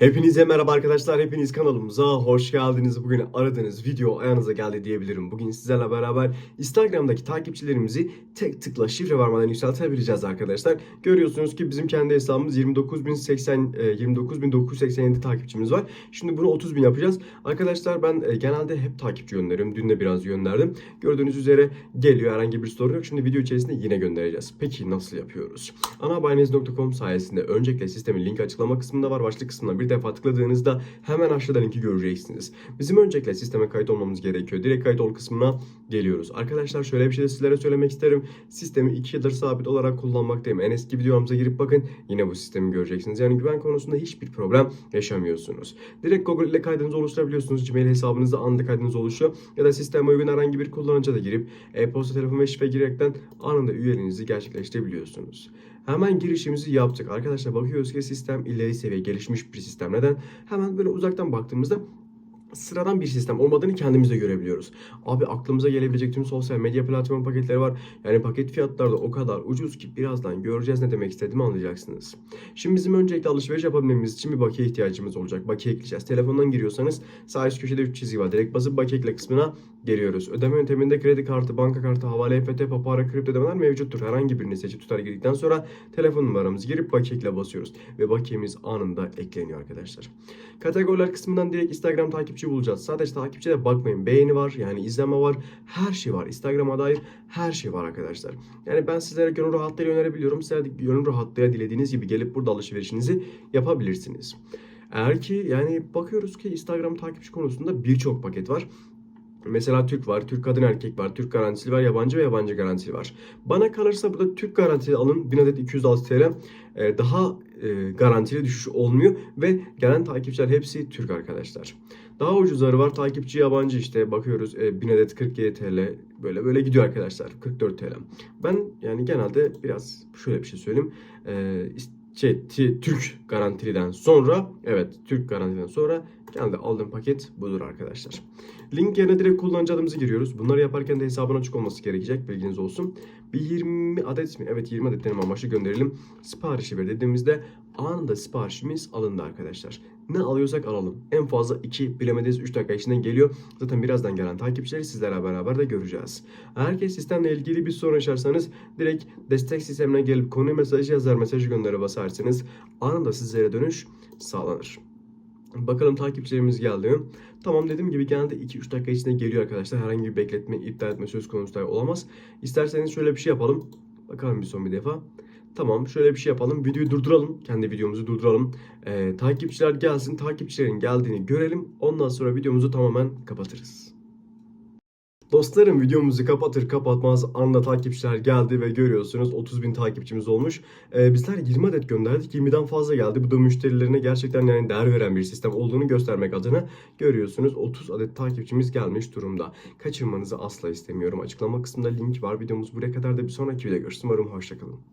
Hepinize merhaba arkadaşlar. Hepiniz kanalımıza hoş geldiniz. Bugün aradığınız video ayağınıza geldi diyebilirim. Bugün sizlerle beraber Instagram'daki takipçilerimizi tek tıkla şifre vermeden yükseltebileceğiz arkadaşlar. Görüyorsunuz ki bizim kendi hesabımız 29.080 e, 29.987 takipçimiz var. Şimdi bunu 30.000 yapacağız. Arkadaşlar ben e, genelde hep takipçi gönderiyorum. Dün de biraz gönderdim. Gördüğünüz üzere geliyor. Herhangi bir sorun yok. Şimdi video içerisinde yine göndereceğiz. Peki nasıl yapıyoruz? Anahaberiniz.com sayesinde öncelikle sistemin link açıklama kısmında var. Başlık kısmına bir defa tıkladığınızda hemen aşağıda linki göreceksiniz. Bizim öncelikle sisteme kayıt olmamız gerekiyor. Direkt kayıt ol kısmına geliyoruz. Arkadaşlar şöyle bir şey de sizlere söylemek isterim. Sistemi 2 yıldır sabit olarak kullanmaktayım. En eski videomuza girip bakın yine bu sistemi göreceksiniz. Yani güven konusunda hiçbir problem yaşamıyorsunuz. Direkt Google ile kaydınızı oluşturabiliyorsunuz. Gmail hesabınızda anında kaydınız oluşuyor. Ya da sisteme uygun herhangi bir kullanıcıya da girip e-posta, telefon ve şifre girerekten anında üyeliğinizi gerçekleştirebiliyorsunuz. Hemen girişimizi yaptık. Arkadaşlar bakıyoruz ki sistem ileri seviye gelişmiş bir sistem. Neden? Hemen böyle uzaktan baktığımızda sıradan bir sistem olmadığını kendimiz de görebiliyoruz. Abi aklımıza gelebilecek tüm sosyal medya platform paketleri var. Yani paket fiyatları da o kadar ucuz ki birazdan göreceğiz ne demek istediğimi anlayacaksınız. Şimdi bizim öncelikle alışveriş yapabilmemiz için bir bakiye ihtiyacımız olacak. Bakiye ekleyeceğiz. Telefondan giriyorsanız sağ üst köşede 3 çizgi var. Direkt basıp bakiye ekle kısmına geliyoruz. Ödeme yönteminde kredi kartı, banka kartı, havale, EFT, papara, kripto ödemeler mevcuttur. Herhangi birini seçip tutar girdikten sonra telefon numaramızı girip bakiye ekle basıyoruz. Ve bakiyemiz anında ekleniyor arkadaşlar. Kategoriler kısmından direkt Instagram takipçi bulacağız. Sadece takipçiye bakmayın. Beğeni var, yani izleme var. Her şey var. Instagram'a dair her şey var arkadaşlar. Yani ben sizlere gönül rahatlığıyla önerebiliyorum. Sizler gönül rahatlığıyla dilediğiniz gibi gelip burada alışverişinizi yapabilirsiniz. Eğer ki yani bakıyoruz ki Instagram takipçi konusunda birçok paket var. Mesela Türk var, Türk kadın erkek var, Türk garantili var, yabancı ve yabancı garantili var. Bana kalırsa burada Türk garantili alın 1000 adet 206 TL e, daha e, garantili düşüş olmuyor ve gelen takipçiler hepsi Türk arkadaşlar. Daha ucuzları var takipçi yabancı işte bakıyoruz e, 1000 adet 47 TL böyle böyle gidiyor arkadaşlar 44 TL. Ben yani genelde biraz şöyle bir şey söyleyeyim. E, şey, Türk garantiliden sonra evet Türk garantiden sonra genelde aldığım paket budur arkadaşlar. Link yerine direkt kullanıcı adımızı giriyoruz. Bunları yaparken de hesabın açık olması gerekecek bilginiz olsun. Bir 20 adet mi? Evet 20 adet deneme amaçlı gönderelim. Siparişi ver dediğimizde anında siparişimiz alındı arkadaşlar. Ne alıyorsak alalım. En fazla 2 bilemediniz 3 dakika içinde geliyor. Zaten birazdan gelen takipçileri sizlerle beraber de göreceğiz. Eğer ki sistemle ilgili bir sorun yaşarsanız direkt destek sistemine gelip konu mesajı yazar mesajı göndere basarsanız anında sizlere dönüş sağlanır. Bakalım takipçilerimiz geldi? Tamam dediğim gibi genelde 2-3 dakika içinde geliyor arkadaşlar. Herhangi bir bekletme, iptal etme söz konusu olamaz. İsterseniz şöyle bir şey yapalım. Bakalım bir son bir defa. Tamam şöyle bir şey yapalım. Videoyu durduralım. Kendi videomuzu durduralım. Ee, takipçiler gelsin. Takipçilerin geldiğini görelim. Ondan sonra videomuzu tamamen kapatırız. Dostlarım videomuzu kapatır kapatmaz anda takipçiler geldi ve görüyorsunuz 30 bin takipçimiz olmuş. Ee, bizler 20 adet gönderdik 20'den fazla geldi. Bu da müşterilerine gerçekten yani değer veren bir sistem olduğunu göstermek adına görüyorsunuz 30 adet takipçimiz gelmiş durumda. Kaçırmanızı asla istemiyorum. Açıklama kısmında link var. Videomuz buraya kadar da bir sonraki videoda görüşürüz. Umarım hoşçakalın.